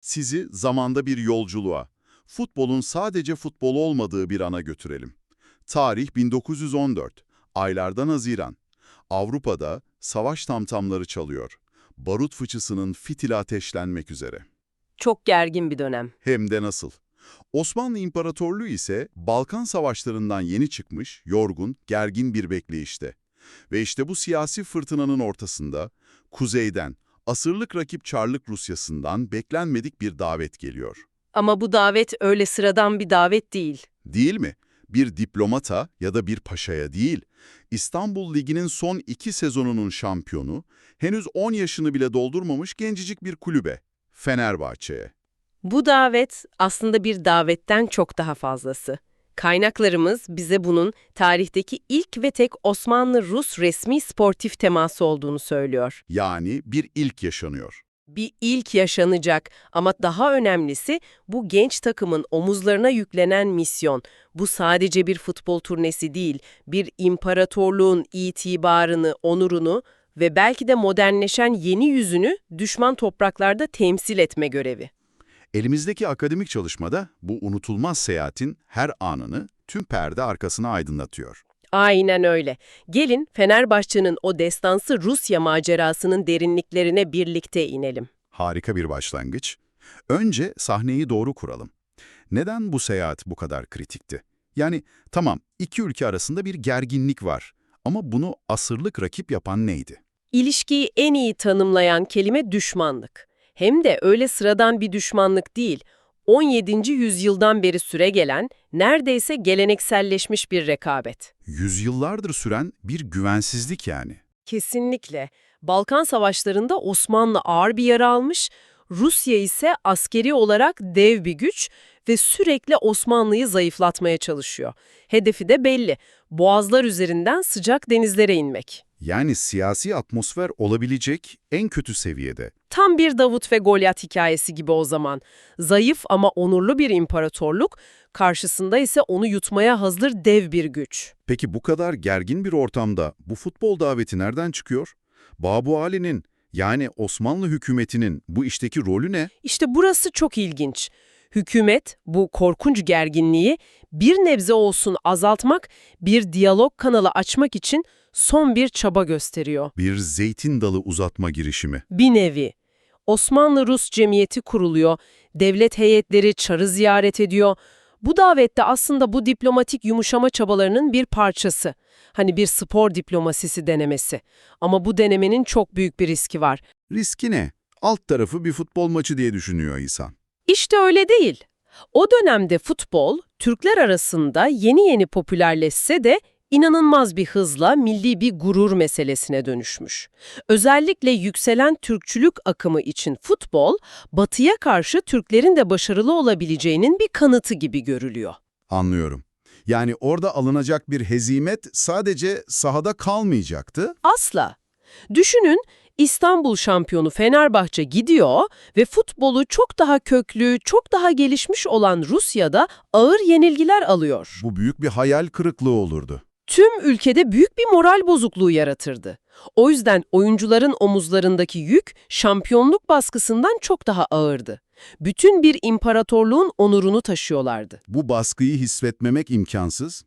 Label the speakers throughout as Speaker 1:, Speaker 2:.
Speaker 1: Sizi zamanda bir yolculuğa, futbolun sadece futbol olmadığı bir ana götürelim. Tarih 1914, aylardan Haziran. Avrupa'da savaş tamtamları çalıyor. Barut fıçısının fitili ateşlenmek üzere.
Speaker 2: Çok gergin bir dönem.
Speaker 1: Hem de nasıl? Osmanlı İmparatorluğu ise Balkan Savaşlarından yeni çıkmış, yorgun, gergin bir bekleyişte. Ve işte bu siyasi fırtınanın ortasında, kuzeyden, asırlık rakip Çarlık Rusyası'ndan beklenmedik bir davet geliyor.
Speaker 2: Ama bu davet öyle sıradan bir davet değil.
Speaker 1: Değil mi? Bir diplomata ya da bir paşaya değil, İstanbul Ligi'nin son iki sezonunun şampiyonu, henüz 10 yaşını bile doldurmamış gencicik bir kulübe, Fenerbahçe'ye.
Speaker 2: Bu davet aslında bir davetten çok daha fazlası. Kaynaklarımız bize bunun tarihteki ilk ve tek Osmanlı-Rus resmi sportif teması olduğunu söylüyor.
Speaker 1: Yani bir ilk yaşanıyor.
Speaker 2: Bir ilk yaşanacak ama daha önemlisi bu genç takımın omuzlarına yüklenen misyon. Bu sadece bir futbol turnesi değil, bir imparatorluğun itibarını, onurunu ve belki de modernleşen yeni yüzünü düşman topraklarda temsil etme görevi.
Speaker 1: Elimizdeki akademik çalışmada bu unutulmaz seyahatin her anını tüm perde arkasına aydınlatıyor.
Speaker 2: Aynen öyle. Gelin Fenerbahçe'nin o destansı Rusya macerasının derinliklerine birlikte inelim.
Speaker 1: Harika bir başlangıç. Önce sahneyi doğru kuralım. Neden bu seyahat bu kadar kritikti? Yani tamam iki ülke arasında bir gerginlik var ama bunu asırlık rakip yapan neydi?
Speaker 2: İlişkiyi en iyi tanımlayan kelime düşmanlık. Hem de öyle sıradan bir düşmanlık değil, 17. yüzyıldan beri süre gelen, neredeyse gelenekselleşmiş bir rekabet.
Speaker 1: Yüzyıllardır süren bir güvensizlik yani.
Speaker 2: Kesinlikle. Balkan Savaşları'nda Osmanlı ağır bir yara almış, Rusya ise askeri olarak dev bir güç ve sürekli Osmanlı'yı zayıflatmaya çalışıyor. Hedefi de belli, boğazlar üzerinden sıcak denizlere inmek.
Speaker 1: Yani siyasi atmosfer olabilecek en kötü seviyede.
Speaker 2: Tam bir Davut ve Golyat hikayesi gibi o zaman. Zayıf ama onurlu bir imparatorluk, karşısında ise onu yutmaya hazır dev bir güç.
Speaker 1: Peki bu kadar gergin bir ortamda bu futbol daveti nereden çıkıyor? Babu Ali'nin yani Osmanlı hükümetinin bu işteki rolü ne?
Speaker 2: İşte burası çok ilginç. Hükümet bu korkunç gerginliği bir nebze olsun azaltmak, bir diyalog kanalı açmak için son bir çaba gösteriyor.
Speaker 1: Bir zeytin dalı uzatma girişimi.
Speaker 2: Bir nevi. Osmanlı-Rus cemiyeti kuruluyor, devlet heyetleri çarı ziyaret ediyor. Bu davette aslında bu diplomatik yumuşama çabalarının bir parçası. Hani bir spor diplomasisi denemesi. Ama bu denemenin çok büyük bir riski var.
Speaker 1: Riski ne? Alt tarafı bir futbol maçı diye düşünüyor İhsan.
Speaker 2: İşte öyle değil. O dönemde futbol, Türkler arasında yeni yeni popülerleşse de inanılmaz bir hızla milli bir gurur meselesine dönüşmüş. Özellikle yükselen Türkçülük akımı için futbol, batıya karşı Türklerin de başarılı olabileceğinin bir kanıtı gibi görülüyor.
Speaker 1: Anlıyorum. Yani orada alınacak bir hezimet sadece sahada kalmayacaktı.
Speaker 2: Asla. Düşünün, İstanbul şampiyonu Fenerbahçe gidiyor ve futbolu çok daha köklü, çok daha gelişmiş olan Rusya'da ağır yenilgiler alıyor.
Speaker 1: Bu büyük bir hayal kırıklığı olurdu.
Speaker 2: tüm ülkede büyük bir moral bozukluğu yaratırdı. O yüzden oyuncuların omuzlarındaki yük şampiyonluk baskısından çok daha ağırdı. Bütün bir imparatorluğun onurunu taşıyorlardı.
Speaker 1: Bu baskıyı hissetmemek imkansız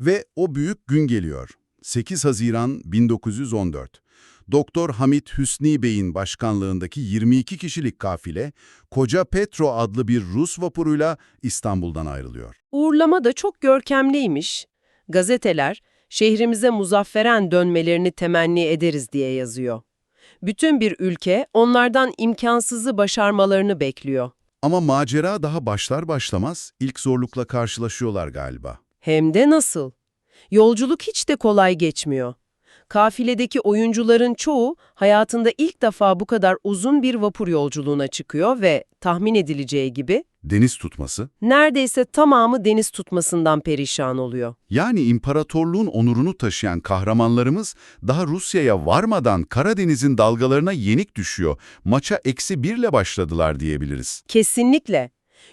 Speaker 1: ve o büyük gün geliyor. 8 Haziran 1914. Doktor Hamit Hüsni Bey'in başkanlığındaki 22 kişilik kafile Koca Petro adlı bir Rus vapuruyla İstanbul'dan ayrılıyor.
Speaker 2: Uğurlama da çok görkemliymiş. Gazeteler, şehrimize muzafferen dönmelerini temenni ederiz diye yazıyor. Bütün bir ülke onlardan imkansızı başarmalarını bekliyor.
Speaker 1: Ama macera daha başlar başlamaz ilk zorlukla karşılaşıyorlar galiba.
Speaker 2: Hem de nasıl? Yolculuk hiç de kolay geçmiyor. Kafiledeki oyuncuların çoğu hayatında ilk defa bu kadar uzun bir vapur yolculuğuna çıkıyor ve tahmin edileceği gibi
Speaker 1: Deniz tutması,
Speaker 2: neredeyse tamamı deniz tutmasından perişan oluyor.
Speaker 1: yani imparatorluğun onurunu taşıyan kahramanlarımız daha Rusya'ya varmadan Karadeniz'in dalgalarına yenik düşüyor. Maça eksi birle başladılar diyebiliriz.
Speaker 2: Kesinlikle.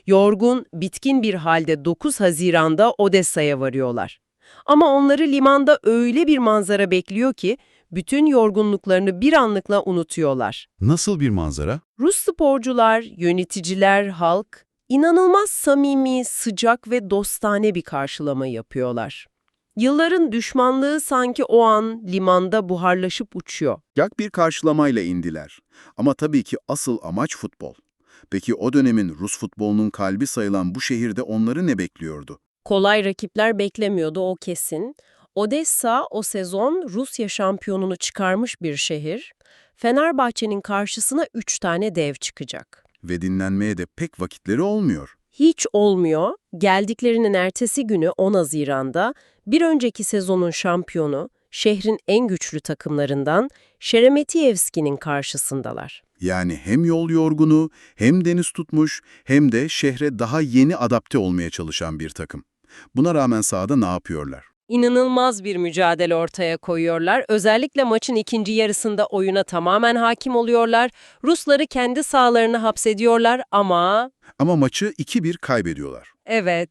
Speaker 2: Yorgun, bitkin bir halde 9 Haziran'da Odessa'ya varıyorlar. Ama onları limanda öyle bir manzara bekliyor ki Bütün yorgunluklarını bir anlıkla unutuyorlar.
Speaker 3: Nasıl bir manzara?
Speaker 2: Rus sporcular, yöneticiler, halk inanılmaz samimi, sıcak ve dostane bir karşılama yapıyorlar. Yılların düşmanlığı sanki o an limanda buharlaşıp uçuyor.
Speaker 1: Yak bir karşılamayla indiler. Ama tabii ki asıl amaç futbol. Peki o dönemin Rus futbolunun kalbi sayılan bu şehirde onları ne bekliyordu?
Speaker 2: Kolay rakipler beklemiyordu o kesin. Odessa o sezon Rusya şampiyonunu çıkarmış bir şehir. Fenerbahçe'nin karşısına 3 tane dev çıkacak.
Speaker 1: Ve dinlenmeye de pek vakitleri olmuyor.
Speaker 2: Hiç olmuyor. Geldiklerinin ertesi günü 10 Haziran'da bir önceki sezonun şampiyonu, şehrin en güçlü takımlarından Şeremetiyevski'nin karşısındalar.
Speaker 1: Yani hem yol yorgunu, hem deniz tutmuş, hem de şehre daha yeni adapte olmaya çalışan bir takım. Buna rağmen sahada ne yapıyorlar?
Speaker 2: İnanılmaz bir mücadele ortaya koyuyorlar. Özellikle maçın ikinci yarısında oyuna tamamen hakim oluyorlar. Rusları kendi sahalarına hapsediyorlar ama...
Speaker 1: Ama maçı 2-1 kaybediyorlar.
Speaker 2: Evet,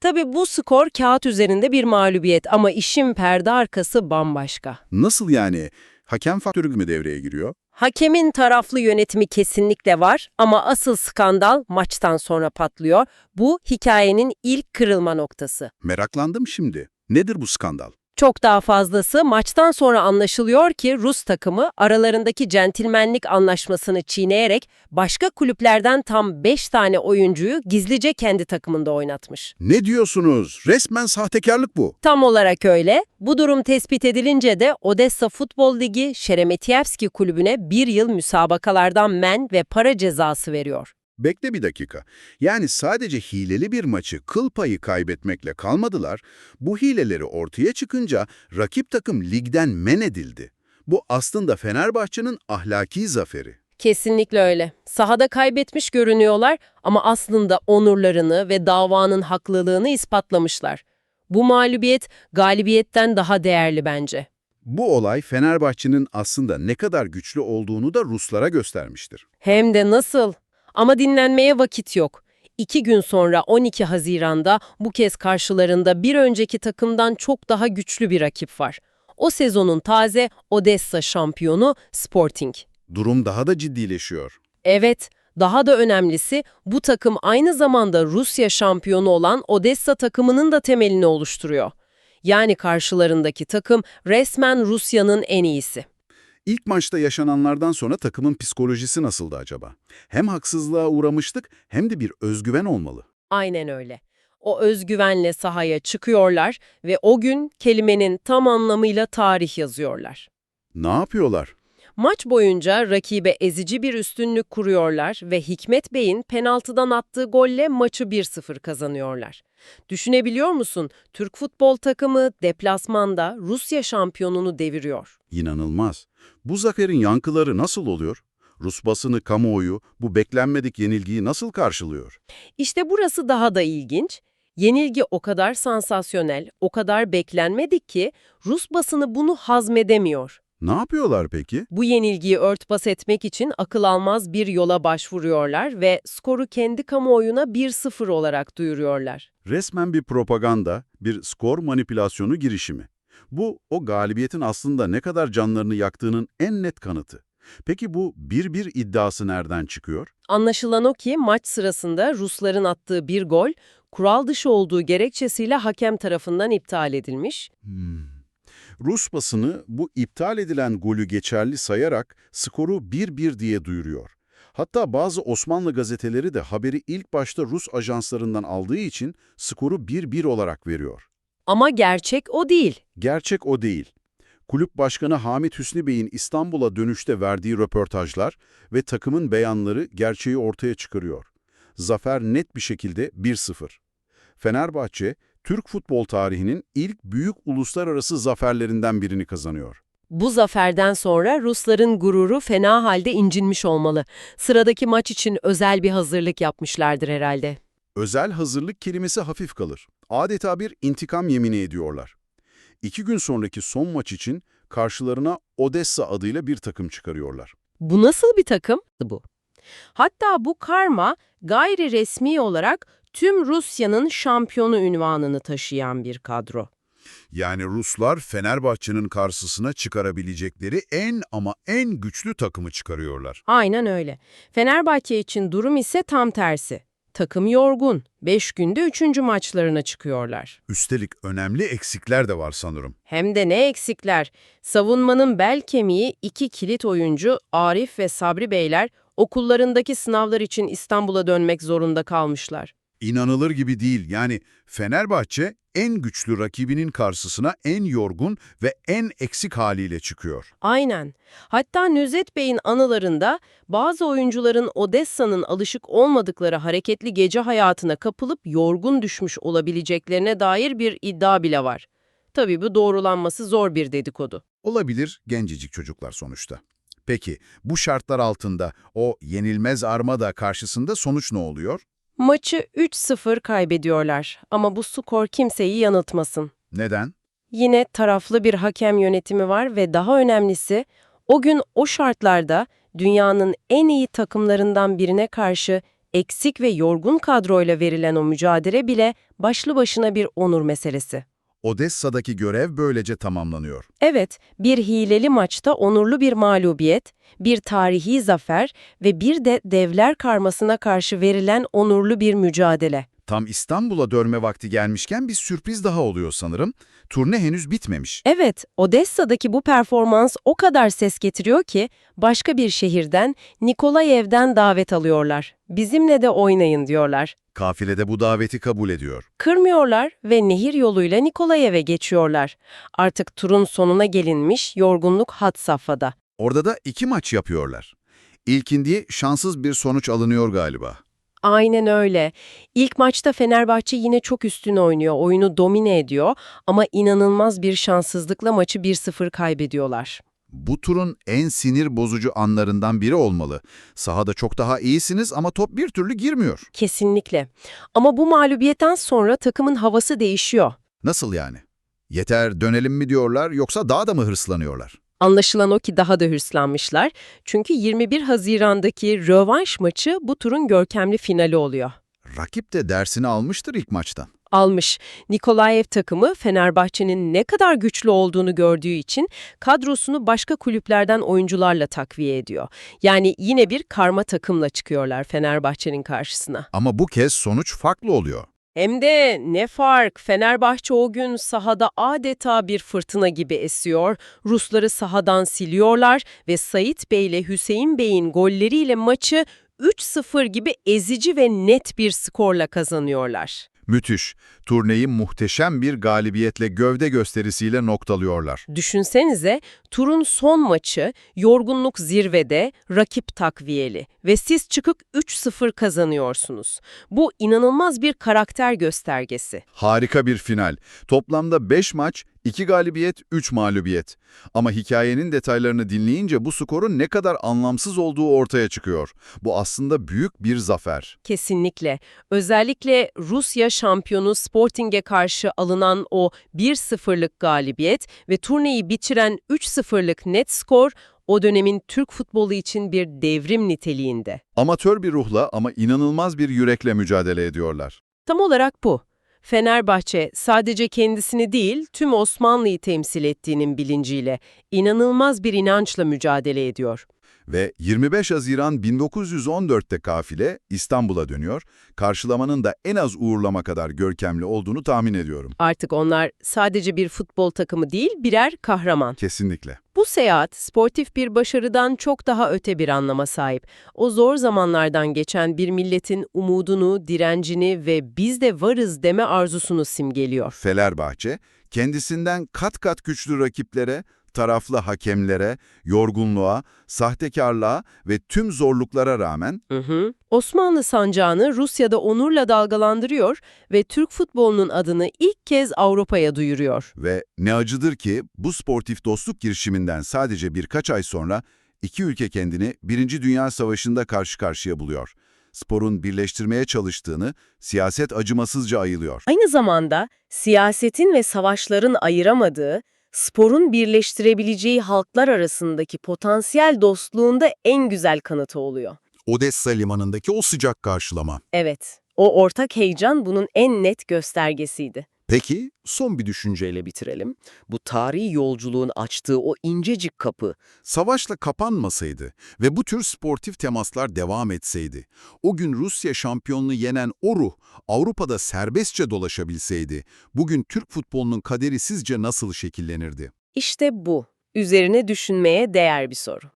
Speaker 2: tabii bu skor kağıt üzerinde bir mağlubiyet ama işin perde arkası bambaşka.
Speaker 1: Nasıl yani? Hakem faktörü mü devreye giriyor?
Speaker 2: Hakemin taraflı yönetimi kesinlikle var ama asıl skandal maçtan sonra patlıyor. Bu hikayenin ilk kırılma noktası.
Speaker 1: Meraklandım şimdi. Nedir bu skandal?
Speaker 2: Çok daha fazlası maçtan sonra anlaşılıyor ki Rus takımı aralarındaki centilmenlik anlaşmasını çiğneyerek başka kulüplerden tam 5 tane oyuncuyu gizlice kendi takımında oynatmış.
Speaker 1: Ne diyorsunuz? Resmen sahtekarlık bu.
Speaker 2: Tam olarak öyle. Bu durum tespit edilince de Odessa Futbol Ligi Şeremetiyevski kulübüne bir yıl müsabakalardan men ve para cezası veriyor.
Speaker 1: Bekle bir dakika. Yani sadece hileli bir maçı kıl payı kaybetmekle kalmadılar, bu hileleri ortaya çıkınca rakip takım ligden men edildi. Bu aslında Fenerbahçe'nin ahlaki zaferi.
Speaker 2: Kesinlikle öyle. Sahada kaybetmiş görünüyorlar ama aslında onurlarını ve davanın haklılığını ispatlamışlar. Bu mağlubiyet galibiyetten daha değerli bence.
Speaker 1: Bu olay Fenerbahçe'nin aslında ne kadar güçlü olduğunu da Ruslara göstermiştir.
Speaker 2: Hem de nasıl? Ama dinlenmeye vakit yok. İki gün sonra 12 Haziran'da bu kez karşılarında bir önceki takımdan çok daha güçlü bir rakip var. O sezonun taze Odessa şampiyonu Sporting.
Speaker 1: Durum daha da ciddileşiyor.
Speaker 2: Evet, daha da önemlisi bu takım aynı zamanda Rusya şampiyonu olan Odessa takımının da temelini oluşturuyor. Yani karşılarındaki takım resmen Rusya'nın en iyisi.
Speaker 1: İlk maçta yaşananlardan sonra takımın psikolojisi nasıldı acaba? Hem haksızlığa uğramıştık hem de bir özgüven olmalı.
Speaker 2: Aynen öyle. O özgüvenle sahaya çıkıyorlar ve o gün kelimenin tam anlamıyla tarih yazıyorlar.
Speaker 1: Ne yapıyorlar?
Speaker 2: Maç boyunca rakibe ezici bir üstünlük kuruyorlar ve Hikmet Bey'in penaltıdan attığı golle maçı 1-0 kazanıyorlar. Düşünebiliyor musun? Türk futbol takımı deplasmanda Rusya şampiyonunu deviriyor.
Speaker 1: İnanılmaz. Bu zaferin yankıları nasıl oluyor? Rus basını, kamuoyu bu beklenmedik yenilgiyi nasıl karşılıyor?
Speaker 2: İşte burası daha da ilginç. Yenilgi o kadar sansasyonel, o kadar beklenmedik ki Rus basını bunu hazmedemiyor.
Speaker 1: Ne yapıyorlar peki?
Speaker 2: Bu yenilgiyi örtbas etmek için akıl almaz bir yola başvuruyorlar ve skoru kendi kamuoyuna 1-0 olarak duyuruyorlar.
Speaker 1: Resmen bir propaganda, bir skor manipülasyonu girişimi. Bu, o galibiyetin aslında ne kadar canlarını yaktığının en net kanıtı. Peki bu 1-1 iddiası nereden çıkıyor?
Speaker 2: Anlaşılan o ki maç sırasında Rusların attığı bir gol, kural dışı olduğu gerekçesiyle hakem tarafından iptal edilmiş.
Speaker 1: Hmm. Rus basını bu iptal edilen golü geçerli sayarak skoru 1-1 diye duyuruyor. Hatta bazı Osmanlı gazeteleri de haberi ilk başta Rus ajanslarından aldığı için skoru 1-1 olarak veriyor.
Speaker 2: Ama gerçek o değil.
Speaker 1: Gerçek o değil. Kulüp Başkanı Hamit Hüsnü Bey'in İstanbul'a dönüşte verdiği röportajlar ve takımın beyanları gerçeği ortaya çıkarıyor. Zafer net bir şekilde 1-0. Fenerbahçe, Türk futbol tarihinin ilk büyük uluslararası zaferlerinden birini kazanıyor.
Speaker 2: Bu zaferden sonra Rusların gururu fena halde incinmiş olmalı. Sıradaki maç için özel bir hazırlık yapmışlardır herhalde.
Speaker 1: Özel hazırlık kelimesi hafif kalır. Adeta bir intikam yemini ediyorlar. İki gün sonraki son maç için karşılarına Odessa adıyla bir takım çıkarıyorlar.
Speaker 2: Bu nasıl bir takım? Bu. Hatta bu karma gayri resmi olarak tüm Rusya'nın şampiyonu ünvanını taşıyan bir kadro.
Speaker 1: Yani Ruslar Fenerbahçe'nin karşısına çıkarabilecekleri en ama en güçlü takımı çıkarıyorlar.
Speaker 2: Aynen öyle. Fenerbahçe için durum ise tam tersi. Takım yorgun. 5 günde 3. maçlarına çıkıyorlar.
Speaker 1: Üstelik önemli eksikler de var sanırım.
Speaker 2: Hem de ne eksikler. Savunmanın bel kemiği iki kilit oyuncu Arif ve Sabri Beyler okullarındaki sınavlar için İstanbul'a dönmek zorunda kalmışlar.
Speaker 1: İnanılır gibi değil. Yani Fenerbahçe en güçlü rakibinin karşısına en yorgun ve en eksik haliyle çıkıyor.
Speaker 2: Aynen. Hatta Nüzet Bey'in anılarında bazı oyuncuların Odessa'nın alışık olmadıkları hareketli gece hayatına kapılıp yorgun düşmüş olabileceklerine dair bir iddia bile var. Tabii bu doğrulanması zor bir dedikodu.
Speaker 1: Olabilir gencecik çocuklar sonuçta. Peki bu şartlar altında o yenilmez armada karşısında sonuç ne oluyor?
Speaker 2: Maçı 3-0 kaybediyorlar ama bu skor kimseyi yanıltmasın.
Speaker 1: Neden?
Speaker 2: Yine taraflı bir hakem yönetimi var ve daha önemlisi o gün o şartlarda dünyanın en iyi takımlarından birine karşı eksik ve yorgun kadroyla verilen o mücadele bile başlı başına bir onur meselesi.
Speaker 1: Odessa'daki görev böylece tamamlanıyor.
Speaker 2: Evet, bir hileli maçta onurlu bir mağlubiyet, bir tarihi zafer ve bir de devler karmasına karşı verilen onurlu bir mücadele.
Speaker 1: Tam İstanbul'a dönme vakti gelmişken bir sürpriz daha oluyor sanırım. Turne henüz bitmemiş.
Speaker 2: Evet, Odessa'daki bu performans o kadar ses getiriyor ki başka bir şehirden, Nikolayev'den davet alıyorlar. Bizimle de oynayın diyorlar.
Speaker 1: Kafilede bu daveti kabul ediyor.
Speaker 2: Kırmıyorlar ve nehir yoluyla Nikolayev'e geçiyorlar. Artık turun sonuna gelinmiş, yorgunluk had safhada.
Speaker 1: Orada da iki maç yapıyorlar. İlkindi şanssız bir sonuç alınıyor galiba.
Speaker 2: Aynen öyle. İlk maçta Fenerbahçe yine çok üstün oynuyor, oyunu domine ediyor ama inanılmaz bir şanssızlıkla maçı 1-0 kaybediyorlar.
Speaker 1: Bu turun en sinir bozucu anlarından biri olmalı. Sahada çok daha iyisiniz ama top bir türlü girmiyor.
Speaker 2: Kesinlikle. Ama bu mağlubiyetten sonra takımın havası değişiyor.
Speaker 1: Nasıl yani? Yeter dönelim mi diyorlar yoksa daha da mı hırslanıyorlar?
Speaker 2: Anlaşılan o ki daha da hırslanmışlar. Çünkü 21 Haziran'daki rövanş maçı bu turun görkemli finali oluyor.
Speaker 1: Rakip de dersini almıştır ilk maçtan.
Speaker 2: Almış. Nikolaev takımı Fenerbahçe'nin ne kadar güçlü olduğunu gördüğü için kadrosunu başka kulüplerden oyuncularla takviye ediyor. Yani yine bir karma takımla çıkıyorlar Fenerbahçe'nin karşısına.
Speaker 1: Ama bu kez sonuç farklı oluyor.
Speaker 2: Hem de ne fark, Fenerbahçe o gün sahada adeta bir fırtına gibi esiyor, Rusları sahadan siliyorlar ve Sait Bey ile Hüseyin Bey'in golleriyle maçı 3-0 gibi ezici ve net bir skorla kazanıyorlar.
Speaker 1: Müthiş. Turneyi muhteşem bir galibiyetle gövde gösterisiyle noktalıyorlar.
Speaker 2: Düşünsenize, turun son maçı, yorgunluk zirvede, rakip takviyeli ve siz çıkıp 3-0 kazanıyorsunuz. Bu inanılmaz bir karakter göstergesi.
Speaker 1: Harika bir final. Toplamda 5 maç, 2 galibiyet, 3 mağlubiyet. Ama hikayenin detaylarını dinleyince bu skorun ne kadar anlamsız olduğu ortaya çıkıyor. Bu aslında büyük bir zafer.
Speaker 2: Kesinlikle. Özellikle Rusya şampiyonu Sporting'e karşı alınan o 1-0'lık galibiyet ve turneyi bitiren 3-0'lık net skor o dönemin Türk futbolu için bir devrim niteliğinde.
Speaker 1: Amatör bir ruhla ama inanılmaz bir yürekle mücadele ediyorlar.
Speaker 2: Tam olarak bu. Fenerbahçe sadece kendisini değil tüm Osmanlı'yı temsil ettiğinin bilinciyle inanılmaz bir inançla mücadele ediyor.
Speaker 1: Ve 25 Haziran 1914'te kafile İstanbul'a dönüyor. Karşılamanın da en az uğurlama kadar görkemli olduğunu tahmin ediyorum.
Speaker 2: Artık onlar sadece bir futbol takımı değil birer kahraman.
Speaker 1: Kesinlikle.
Speaker 2: Bu seyahat sportif bir başarıdan çok daha öte bir anlama sahip. O zor zamanlardan geçen bir milletin umudunu, direncini ve biz de varız deme arzusunu simgeliyor.
Speaker 1: Fenerbahçe, kendisinden kat kat güçlü rakiplere, taraflı hakemlere, yorgunluğa, sahtekarlığa ve tüm zorluklara rağmen
Speaker 2: Hı hı. Osmanlı sancağını Rusya'da onurla dalgalandırıyor ve Türk futbolunun adını ilk kez Avrupa'ya duyuruyor.
Speaker 1: ve ne acıdır ki bu sportif dostluk girişiminden sadece birkaç ay sonra iki ülke kendini Birinci Dünya Savaşı'nda karşı karşıya buluyor. Sporun birleştirmeye çalıştığını siyaset acımasızca ayılıyor.
Speaker 2: Aynı zamanda siyasetin ve savaşların ayıramadığı, sporun birleştirebileceği halklar arasındaki potansiyel dostluğunda en güzel kanıtı oluyor.
Speaker 1: Odessa limanındaki o sıcak karşılama.
Speaker 2: Evet, o ortak heyecan bunun en net göstergesiydi.
Speaker 4: Peki, son bir düşünceyle bitirelim. Bu tarihi yolculuğun açtığı o incecik kapı,
Speaker 1: Savaşla kapanmasaydı ve bu tür sportif temaslar devam etseydi, o gün Rusya şampiyonluğu yenen o ruh Avrupa'da serbestçe dolaşabilseydi, bugün Türk futbolunun kaderi sizce nasıl şekillenirdi?
Speaker 2: İşte bu, üzerine düşünmeye değer bir soru.